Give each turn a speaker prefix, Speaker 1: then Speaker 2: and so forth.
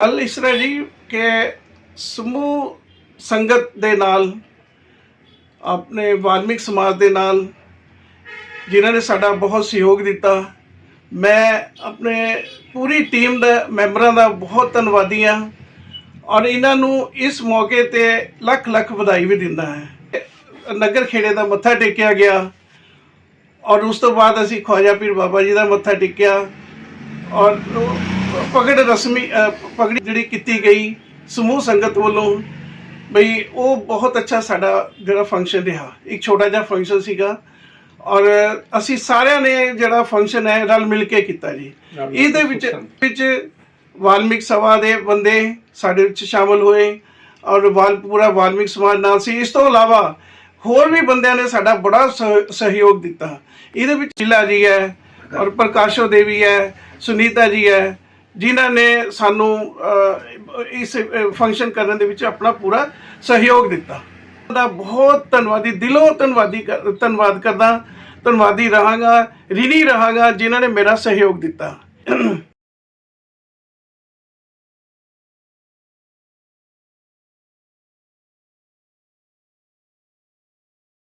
Speaker 1: ਗੱਲ ਇਸ ਤਰ੍ਹਾਂ ਜੀ ਕਿ ਸਮੂਹ ਸੰਗਤ ਦੇ ਨਾਲ, ਆਪਣੇ ਵਾਲਮੀਕ ਸਮਾਜ ਦੇ ਨਾਲ, ਜਿਨ੍ਹਾਂ ਨੇ ਸਾਡਾ ਬਹੁਤ ਸਹਿਯੋਗ ਦਿੱਤਾ, ਮੈਂ ਆਪਣੇ ਪੂਰੀ ਟੀਮ ਦਾ, ਮੈਂਬਰਾਂ ਦਾ ਬਹੁਤ ਧੰਨਵਾਦੀ ਹਾਂ ਔਰ ਇਹਨਾਂ ਨੂੰ ਇਸ ਮੌਕੇ ਤੇ ਲੱਖ ਲੱਖ ਵਧਾਈ ਵੀ ਦਿੰਦਾ ਹੈ। ਨਗਰ ਖੇੜੇ ਦਾ ਮੱਥਾ ਟੇਕਿਆ ਗਿਆ ਔਰ ਉਸ ਤੋਂ ਬਾਅਦ ਅਸੀਂ ਖਵਾਜਾ ਪੀਰ ਬਾਬਾ ਜੀ ਦਾ ਮੱਥਾ ਟੇਕਿਆ ਔਰ ਪਗੜ ਰਸਮੀ ਪਗੜੀ ਜਿਹੜੀ ਕੀਤੀ ਗਈ ਸਮੂਹ ਸੰਗਤ ਵੱਲੋਂ ਬਈ ਉਹ ਬਹੁਤ ਅੱਛਾ ਸਾਡਾ ਜਿਹੜਾ ਫੰਕਸ਼ਨ ਰਿਹਾ। ਇੱਕ ਛੋਟਾ ਜਿਹਾ ਫੰਕਸ਼ਨ ਸੀਗਾ। ਔਰ ਅਸੀਂ ਸਾਰਿਆਂ ਨੇ ਜਿਹੜਾ ਫੰਕਸ਼ਨ ਹੈ ਰਲ ਮਿਲ ਕੇ ਕੀਤਾ ਜੀ। ਇਹਦੇ ਵਿੱਚ ਵਿੱਚ ਵਾਲਮੀਕ ਸਭਾ ਦੇ ਬੰਦੇ ਸਾਡੇ ਵਿੱਚ ਸ਼ਾਮਲ ਹੋਏ। ਔਰ ਵਾਲ ਪੂਰਾ ਵਾਲਮੀਕ ਸਮਾਜ ਨਾਲ ਸੀ। ਇਸ ਤੋਂ ਇਲਾਵਾ ਹੋਰ ਵੀ ਬੰਦਿਆਂ ਨੇ ਸਾਡਾ ਬੜਾ ਸਹ- ਸਹਿਯੋਗ ਦਿੱਤਾ। ਇਹਦੇ ਵਿੱਚ ਜ਼ਿਲ੍ਹਾ ਜੀ ਹੈ ਔਰ ਪ੍ਰਕਾਸ਼ੋ ਦੇਵੀ ਹੈ ਸੁਨੀਤਾ ਜੀ ਹੈ ਜਿਨ੍ਹਾਂ ਨੇ ਸਾਨੂੰ ਇਸ ਫੰਕਸ਼ਨ ਕਰਨ ਦੇ ਵਿੱਚ ਆਪਣਾ ਪੂਰਾ ਸਹਿਯੋਗ ਦਿੱਤਾ। ਦਾ ਬਹੁਤ ਧੰਨਵਾਦੀ, ਦਿਲੋਂ ਧੰਨਵਾਦੀ ਕਰ- ਧੰਨਵਾਦ ਕਰਦਾ, ਧੰਨਵਾਦੀ ਰਹਾਂਗਾ, ਰਿਣੀ ਰਹਾਂਗਾ, ਜਿਨ੍ਹਾਂ ਨੇ ਮੇਰਾ ਸਹਿਯੋਗ ਦਿੱਤਾ।